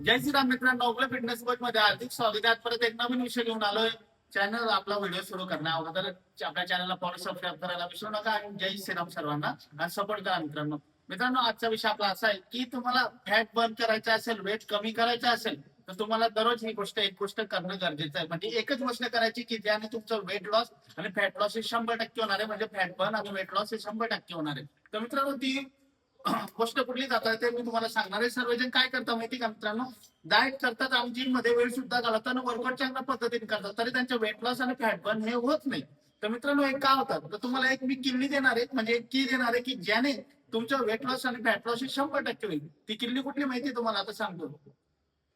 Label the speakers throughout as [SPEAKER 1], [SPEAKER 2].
[SPEAKER 1] जय श्रीराम मित्रांनो Ogale fitness coach मध्ये हार्दिक स्वागत आहे. परत एक नवीन विषय घेऊन आलोय. चॅनल आपला व्हिडिओ सुरू करण्या अगोदर आपल्या चॅनलला फॉलो सबस्क्राईब करायला विसरू नका आणि जय श्रीराम सर्वांना. आणि सपोर्ट करा मित्रांनो. मित्रांनो आजचा विषय आपला असा आहे की तुम्हाला फॅट बर्न करायचा असेल वेट कमी करायचा असेल तर तुम्हाला दररोज ही गोष्ट एक गोष्ट करणं गरजेचं आहे. म्हणजे एकच गोष्ट करायची की ज्याने तुमचं वेट लॉस आणि फॅट लॉस हे शंभर टक्के होणार आहे. म्हणजे फॅट बर्न आणि वेट लॉस हे शंभर टक्के होणार आहे. तर मित्रांनो ती गोष्ट कुठली जातात ते मी तुम्हाला सांगणार आहे. सर्वजण काय करता माहिती का मित्रांनो? डाएट करतात आणि जिममध्ये वेळ सुद्धा घालतात आणि वर्कआउट चांगल्या पद्धतीने करतात. तरी त्यांचे वेट लॉस आणि फॅट बर्न हे होत नाही. तर मित्रांनो एक काय होतात? तर तुम्हाला एक मी किल्ली देणार आहे. म्हणजे एक की देणार आहे की ज्याने तुमचं वेट लॉस आणि फॅट लॉस हे शंभर टक्के होईल. ती किल्ली कुठली माहिती आहे तुम्हाला? आता सांगतो.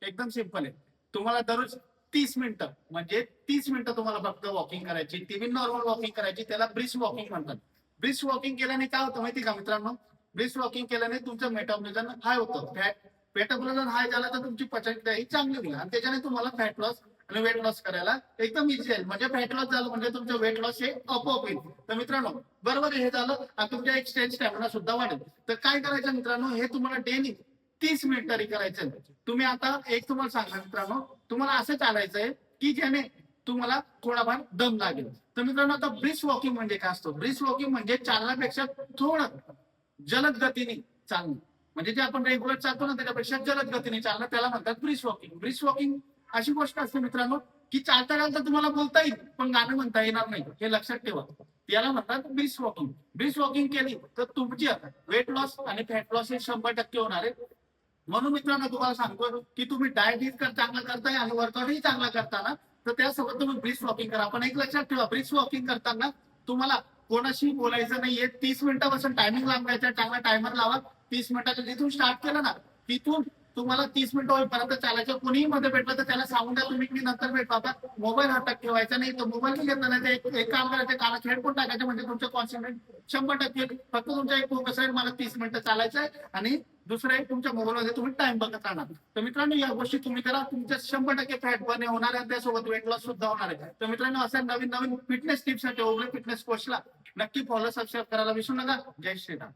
[SPEAKER 1] एकदम सिंपल आहे. तुम्हाला दररोज तीस मिनिटं म्हणजे तीस मिनिटं तुम्हाला फक्त वॉकिंग करायची. ती बी नॉर्मल वॉकिंग करायची. त्याला ब्रिस वॉकिंग म्हणतात. ब्रिस वॉकिंग केल्याने काय होतं माहिती का मित्रांनो? ब्रिस्ट वॉकिंग केल्याने तुमचं मेटाबॉलिझम हाय होतं. फॅट मेटाबॉलिझम हाय झाला तर तुमची पचनक्रियाही चांगली होईल. आणि त्याच्याने तुम्हाला फॅट लॉस आणि वेट लॉस करायला एकदम इझी आहे. म्हणजे फॅट लॉस झालं म्हणजे तुमचं वेट लॉस हे आपोआप होईल. तर मित्रांनो बरोबर हे झालं आणि तुमच्या स्टेज स्टॅमिना सुद्धा वाढेल. तर काय करायचं मित्रांनो? हे तुम्हाला डेली तीस मिनिट तरी करायचं तुम्ही आता एक तुम्हाला सांगा मित्रांनो तुम्हाला असं चालायचंय की ज्याने तुम्हाला थोडाफार दम लागेल. तर मित्रांनो आता ब्रिस वॉकिंग म्हणजे काय असतो? ब्रिस वॉकिंग म्हणजे चालण्यापेक्षा थोडं जलद गतीने चालणं. म्हणजे जे आपण रेग्युलर चालतो ना त्याच्यापेक्षा जलद गतीने चालणं त्याला म्हणतात ब्रिज वॉकिंग ब्रिज वॉकिंग अशी गोष्ट असते मित्रांनो की चालता चालता तुम्हाला बोलता येईल पण गाणं म्हणता येणार नाही. हे लक्षात ठेवा. याला म्हणतात ब्रिज वॉकिंग ब्रिज वॉकिंग केली तर तुमची वेट लॉस आणि फॅट लॉस हे शंभर टक्के होणार आहे. म्हणून मित्रांनो तुम्हाला सांगतो की तुम्ही डायट ही चांगला करताय आणि वर्कआउटही चांगला करताना तर त्यासोबत तुम्ही ब्रिज वॉकिंग करा. पण एक लक्षात ठेवा ब्रिज वॉकिंग करताना तुम्हाला कोणाशी बोलायचं नाहीये. तीस मिनिटापासून टायमिंग लावायचा चांगला टायमर लावा. तीस मिनिटाच्या जिथून स्टार्ट केलं ना तिथून तुम्हाला तीस मिनिटं होईपर्यंत चालायचं. कोणीही मध्ये भेटलं तर त्याला सांगून द्या तुम्ही मी नंतर भेट बाबा मोबाईल हातात ठेवायचा नाही. तर मोबाईल नाही घेतला नाही तर एक- काम करायचं कानात हेडफोन टाकायचे म्हणजे तुमचं कॉन्सन्ट्रेट शंभर टक्के. फक्त तुमचा एक फोकस आहे मला तीस मिनिटं चालायचं आहे आणि दुसरं एक तुमच्या मोबाईलमध्ये तुम्ही टाइम बघत राहणार. तर मित्रांनो या गोष्टी तुम्ही करा. तुमच्या शंभर टक्के फॅट बर्न होणार आहे त्यासोबत वेट लॉस सुद्धा होणार आहे. तर मित्रांनो अशा नवीन नवीन फिटनेस टिप्ससाठी फिटनेस कोर्सला नक्की फॉलो सबस्क्राईब करायला विसरू नका. जय श्रीराम.